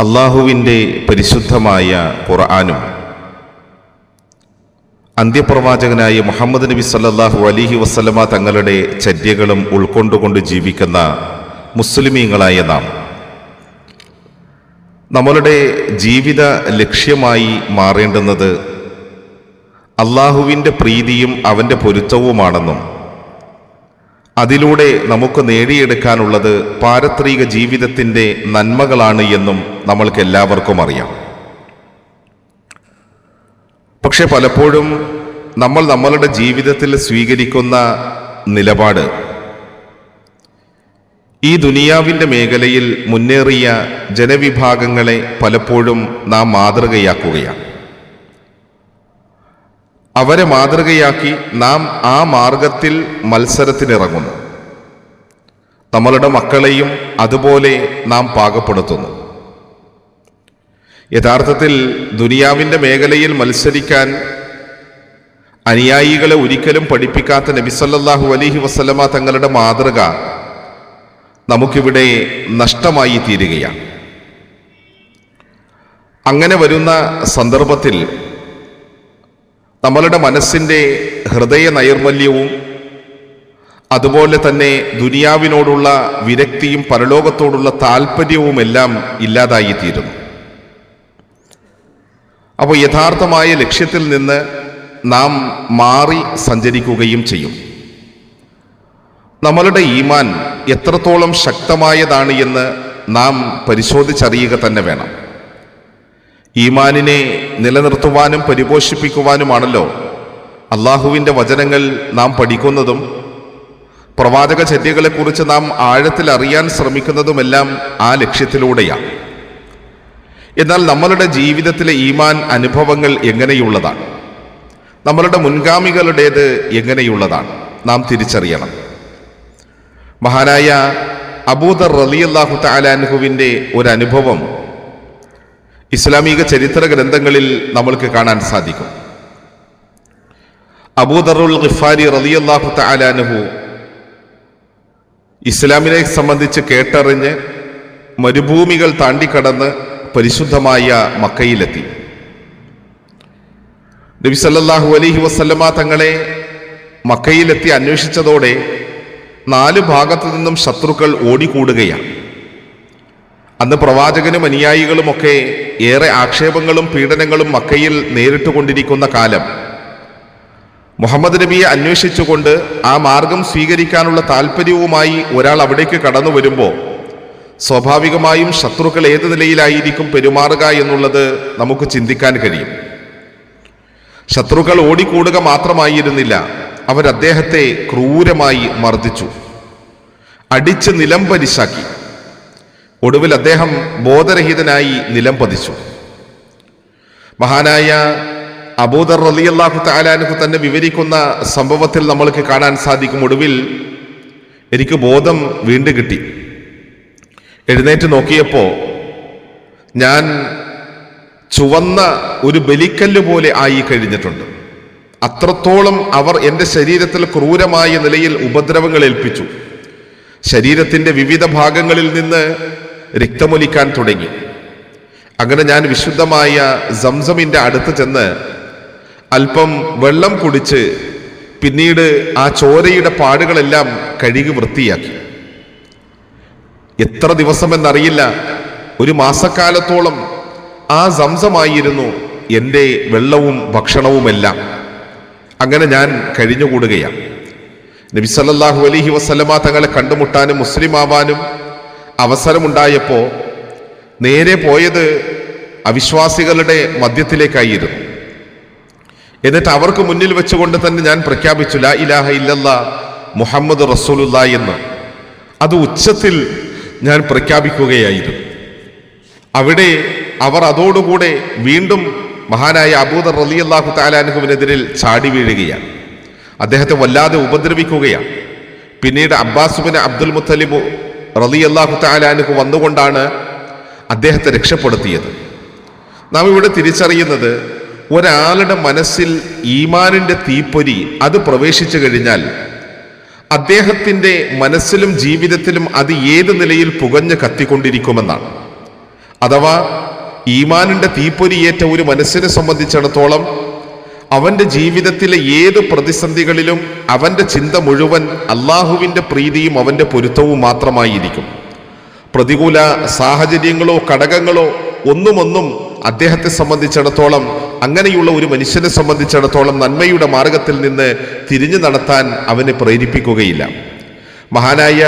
അള്ളാഹുവിന്റെ പരിശുദ്ധമായ ഖുർആാനും അന്ത്യപ്രവാചകനായ മുഹമ്മദ് നബി സല്ലാഹു അലിഹി വസ്ലമ തങ്ങളുടെ ചര്യകളും ഉൾക്കൊണ്ടുകൊണ്ട് ജീവിക്കുന്ന മുസ്ലിമീങ്ങളായ നാം. നമ്മളുടെ ജീവിത ലക്ഷ്യമായി മാറേണ്ടുന്നത് അള്ളാഹുവിന്റെ പ്രീതിയും അവന്റെ പൊരുത്തവുമാണെന്നും അതിലൂടെ നമുക്ക് നേടിയെടുക്കാനുള്ളത് പാരത്രിക ജീവിതത്തിന്റെ നന്മകളാണ് എന്നും നമ്മൾക്ക് എല്ലാവർക്കും അറിയാം. പക്ഷെ പലപ്പോഴും നമ്മൾ നമ്മളുടെ ജീവിതത്തിൽ സ്വീകരിക്കുന്ന നിലപാട് ഈ ദുനിയാവിന്റെ മേഖലയിൽ മുന്നേറിയ ജനവിഭാഗങ്ങളെ പലപ്പോഴും നാം മാതൃകയാക്കുകയാണ്. അവരെ മാതൃകയാക്കി നാം ആ മാർഗത്തിൽ മത്സരത്തിനിറങ്ങുന്നു. നമ്മളുടെ മക്കളെയും അതുപോലെ നാം പാകപ്പെടുത്തുന്നു. യഥാർത്ഥത്തിൽ ദുനിയാവിന്റെ മേഖലയിൽ മത്സരിക്കാൻ അനുയായികളെ ഒരിക്കലും പഠിപ്പിക്കാത്ത നബിസല്ലാഹു അലഹി വസ്ലമ തങ്ങളുടെ മാതൃക നമുക്കിവിടെ നഷ്ടമായി തീരുകയാണ്. അങ്ങനെ വരുന്ന സന്ദർഭത്തിൽ നമ്മളുടെ മനസ്സിന്റെ ഹൃദയ നൈർമല്യവും അതുപോലെ തന്നെ ദുനിയാവിനോടുള്ള വിരക്തിയും പരലോകത്തോടുള്ള താല്പര്യവുമെല്ലാം ഇല്ലാതായിത്തീരുന്നു. അപ്പോൾ യഥാർത്ഥമായ ലക്ഷ്യത്തിൽ നിന്ന് നാം മാറി സഞ്ചരിക്കുകയും ചെയ്യും. നമ്മളുടെ ഈമാൻ എത്രത്തോളം ശക്തമായതാണ് എന്ന് നാം പരിശോധിച്ചറിയുക തന്നെ വേണം. ഈമാനിനെ നിലനിർത്തുവാനും പരിപോഷിപ്പിക്കുവാനുമാണല്ലോ അള്ളാഹുവിന്റെ വചനങ്ങൾ നാം പഠിക്കുന്നതും പ്രവാചക ചര്യകളെക്കുറിച്ച് നാം ആഴത്തിൽ അറിയാൻ ശ്രമിക്കുന്നതുമെല്ലാം ആ ലക്ഷ്യത്തിലൂടെയാണ് എന്നാൽ നമ്മളുടെ ജീവിതത്തിലെ ഈമാൻ അനുഭവങ്ങൾ എങ്ങനെയുള്ളതാണ്? നമ്മളുടെ മുൻഗാമികളുടേത് എങ്ങനെയുള്ളതാണ്? നാം തിരിച്ചറിയണം. മഹാനായ അബൂദർ റലിയല്ലാഹു താലാൻഹുവിന്റെ ഒരു അനുഭവം ഇസ്ലാമിക ചരിത്ര ഗ്രന്ഥങ്ങളിൽ നമ്മൾക്ക് കാണാൻ സാധിക്കും. അബൂദറുൽ ഖിഫാരി റതിയല്ലാഹു താലാനുഹു ഇസ്ലാമിനെ സംബന്ധിച്ച് കേട്ടറിഞ്ഞ് മരുഭൂമികൾ താണ്ടിക്കടന്ന് പരിശുദ്ധമായ മക്കയിലെത്തി. നബി സല്ലല്ലാഹു അലൈഹി വസല്ലമ തങ്ങളെ മക്കയിലെത്തി അന്വേഷിച്ചതോടെ നാല് ഭാഗത്തു നിന്നും ശത്രുക്കൾ ഓടിക്കൂടുകയാണ്. അന്ന് പ്രവാചകനും അനുയായികളുമൊക്കെ ഏറെ ആക്ഷേപങ്ങളും പീഡനങ്ങളും മക്കയിൽ നേരിട്ടുകൊണ്ടിരിക്കുന്ന കാലം. മുഹമ്മദ് നബിയെ അന്വേഷിച്ചുകൊണ്ട് ആ മാർഗം സ്വീകരിക്കാനുള്ള താല്പര്യവുമായി ഒരാൾ അവിടേക്ക് കടന്നു വരുമ്പോൾ സ്വാഭാവികമായും ശത്രുക്കൾ ഏത് നിലയിലായിരിക്കും പെരുമാറുക എന്നുള്ളത് നമുക്ക് ചിന്തിക്കാൻ കഴിയും. ശത്രുക്കൾ ഓടിക്കൂടുക മാത്രമായിരുന്നില്ല അവർ അദ്ദേഹത്തെ ക്രൂരമായി മർദ്ദിച്ചു. അടിച്ച് നിലം പരിശാക്കി. ഒടുവിൽ അദ്ദേഹം ബോധരഹിതനായി നിലം പതിച്ചു. മഹാനായ അബൂദർ റലിയല്ലാഹു താലാനുഹു തന്നെ വിവരിക്കുന്ന സംഭവത്തിൽ നമ്മൾക്ക് കാണാൻ സാധിക്കും. ഒടുവിൽ എനിക്ക് ബോധം വീണ്ടും കിട്ടി. എഴുന്നേറ്റ് നോക്കിയപ്പോൾ ഞാൻ ചുവന്ന ഒരു ബലിക്കല്ല് പോലെ ആയി കഴിഞ്ഞിട്ടുണ്ട്. അത്രത്തോളം അവർ എന്റെ ശരീരത്തിൽ ക്രൂരമായ നിലയിൽ ഉപദ്രവങ്ങൾ ഏൽപ്പിച്ചു. ശരീരത്തിന്റെ വിവിധ ഭാഗങ്ങളിൽ നിന്ന് രക്തമൊലിക്കാൻ തുടങ്ങി. അങ്ങനെ ഞാൻ വിശുദ്ധമായ സംസമിന്റെ അടുത്ത് ചെന്ന് അല്പം വെള്ളം കുടിച്ച് പിന്നീട് ആ ചോരയുടെ പാടുകളെല്ലാം കഴുകി വൃത്തിയാക്കി. എത്ര ദിവസമെന്നറിയില്ല. ഒരു മാസക്കാലത്തോളം ആ സംസമായിരുന്നു എന്റെ വെള്ളവും ഭക്ഷണവുമെല്ലാം. അങ്ങനെ ഞാൻ കഴിഞ്ഞുകൂടുകയാണ്. നബിസല്ലാഹു അലഹി വസ്ലമ തങ്ങളെ കണ്ടുമുട്ടാനും മുസ്ലിം ആവാനും അവസരമുണ്ടായപ്പോൾ നേരെ പോയത് അവിശ്വാസികളുടെ മധ്യത്തിലേക്കായിരുന്നു. എന്നിട്ട് അവർക്ക് മുന്നിൽ വെച്ചുകൊണ്ട് തന്നെ ഞാൻ പ്രഖ്യാപിച്ചു ലാ ഇലാഹ ഇല്ലല്ല മുഹമ്മദ് റസൂലുള്ള എന്ന്. അത് ഉച്ചത്തിൽ ഞാൻ പ്രഖ്യാപിക്കുകയായിരുന്നു. അവിടെ അവർ അതോടുകൂടെ വീണ്ടും മഹാനായ അബൂദർ റലി അള്ളാഹു താലാനുഹുവിനെതിരിൽ ചാടി വീഴുകയാണ്. അദ്ദേഹത്തെ വല്ലാതെ ഉപദ്രവിക്കുകയാണ്. പിന്നീട് അബ്ബാസുബിന് അബ്ദുൽ മുത്തലിബ് റലി അള്ളാഹു താലാനുഹു വന്നുകൊണ്ടാണ് അദ്ദേഹത്തെ രക്ഷപ്പെടുത്തിയത്. നാം ഇവിടെ തിരിച്ചറിയുന്നത് ഒരാളുടെ മനസ്സിൽ ഈമാനിന്റെ തീപ്പൊരി അത് പ്രവേശിച്ചു കഴിഞ്ഞാൽ അദ്ദേഹത്തിന്റെ മനസ്സിലും ജീവിതത്തിലും അത് ഏത് നിലയിൽ പുകഞ്ഞ് കത്തിക്കൊണ്ടിരിക്കുമെന്നാണ്. അഥവാ ഈമാനിന്റെ തീപ്പൊരിയേറ്റ ഒരു മനസ്സിനെ സംബന്ധിച്ചിടത്തോളം അവന്റെ ജീവിതത്തിലെ ഏത് പ്രതിസന്ധികളിലും അവന്റെ ചിന്ത മുഴുവൻ അള്ളാഹുവിന്റെ പ്രീതിയും അവന്റെ പൊരുത്തവും മാത്രമായിരിക്കും. പ്രതികൂല സാഹചര്യങ്ങളോ ഘടകങ്ങളോ ഒന്നുമൊന്നും അദ്ദേഹത്തെ സംബന്ധിച്ചിടത്തോളം അങ്ങനെയുള്ള ഒരു മനുഷ്യനെ സംബന്ധിച്ചിടത്തോളം നന്മയുടെ മാർഗത്തിൽ നിന്ന് തിരിഞ്ഞു നടത്താൻ അവനെ പ്രേരിപ്പിക്കുകയില്ല. മഹാനായ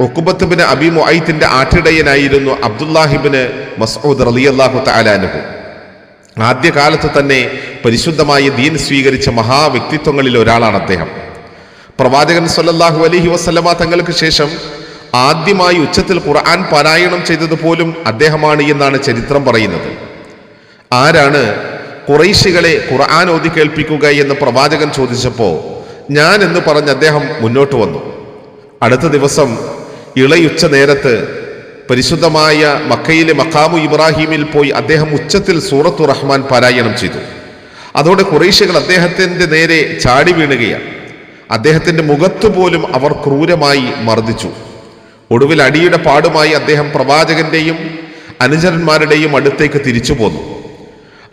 ഒക്കുബത്തുബിന് അബി മുഐത്തിന്റെ ആട്ടിടയനായിരുന്നു അബ്ദുല്ലാഹിബിന് മസൂദ് റലിയല്ലാഹു താലാനുഹു ആദ്യകാലത്ത് തന്നെ പരിശുദ്ധമായ ദീൻ സ്വീകരിച്ച മഹാവ്യക്തിത്വങ്ങളിൽ ഒരാളാണ് അദ്ദേഹം. പ്രവാചകൻ സല്ലല്ലാഹു അലഹി വസ്ലമ തങ്ങൾക്ക് ശേഷം ആദ്യമായി ഉച്ചത്തിൽ ഖുർആൻ പാരായണം ചെയ്തത് പോലും അദ്ദേഹമാണ് എന്നാണ് ചരിത്രം പറയുന്നത്. ആരാണ് കുറൈശികളെ ഖുർആൻ ഓതി കേൾപ്പിക്കുക എന്ന് പ്രവാചകൻ ചോദിച്ചപ്പോൾ ഞാൻ എന്ന് പറഞ്ഞ് അദ്ദേഹം മുന്നോട്ട് വന്നു. അടുത്ത ദിവസം ഇളയുച്ച നേരത്ത് പരിശുദ്ധമായ മക്കയിലെ മക്കാമു ഇബ്രാഹിമിൽ പോയി അദ്ദേഹം ഉച്ചത്തിൽ സൂറത്തു റഹ്മാൻ പാരായണം ചെയ്തു. അതോടെ കുറേശികൾ അദ്ദേഹത്തിന്റെ നേരെ ചാടി വീണുകയാണ്. അദ്ദേഹത്തിന്റെ മുഖത്ത് പോലും അവർ ക്രൂരമായി മർദ്ദിച്ചു. ഒടുവിൽ അടിയുടെ പാടുമായി അദ്ദേഹം പ്രവാചകന്റെയും അനുചരന്മാരുടെയും അടുത്തേക്ക് തിരിച്ചു പോന്നു.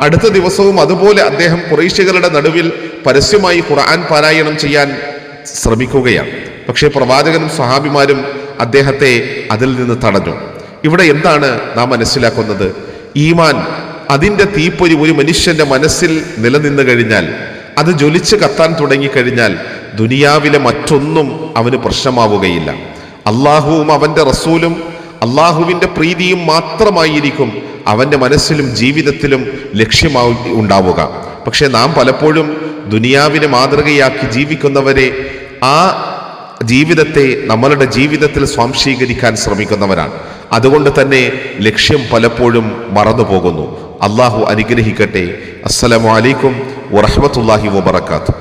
അടുത്ത ദിവസവും അതുപോലെ അദ്ദേഹം കുറേശികളുടെ നടുവിൽ പരസ്യമായി ഖുർആൻ പാരായണം ചെയ്യാൻ ശ്രമിക്കുകയാണ്. പക്ഷേ പ്രവാചകനും സഹാബിമാരും അദ്ദേഹത്തെ അതിൽ നിന്ന് തടഞ്ഞു. ഇവിടെ എന്താണ് നാം മനസ്സിലാക്കുന്നത്? ഈമാൻ അതിന്റെ തീപ്പൊരി ഒരു മനുഷ്യന്റെ മനസ്സിൽ നിലനിന്ന് കഴിഞ്ഞാൽ അത് ജ്വലിച്ച് കത്താൻ തുടങ്ങിക്കഴിഞ്ഞാൽ ദുനിയാവിലെ മറ്റൊന്നും അവന് പ്രശ്നമാവുകയില്ല. അള്ളാഹുവും അവന്റെ റസൂലും അള്ളാഹുവിന്റെ പ്രീതിയും മാത്രമായിരിക്കും അവന്റെ മനസ്സിലും ജീവിതത്തിലും ലക്ഷ്യമായി ഉണ്ടാവുക. പക്ഷേ നാം പലപ്പോഴും ദുനിയാവിനെ മാതൃകയാക്കി ജീവിക്കുന്നവരെ ആ ജീവിതത്തെ നമ്മളുടെ ജീവിതത്തിൽ സ്വാംശീകരിക്കാൻ ശ്രമിക്കുന്നവരാണ്. അതുകൊണ്ട് തന്നെ ലക്ഷ്യം പലപ്പോഴും മറന്നു പോകുന്നു അള്ളാഹു അനുഗ്രഹിക്കട്ടെ അസ്സലാമലൈക്കും വറഹമത്തല്ലാഹി വബർക്കാത്തു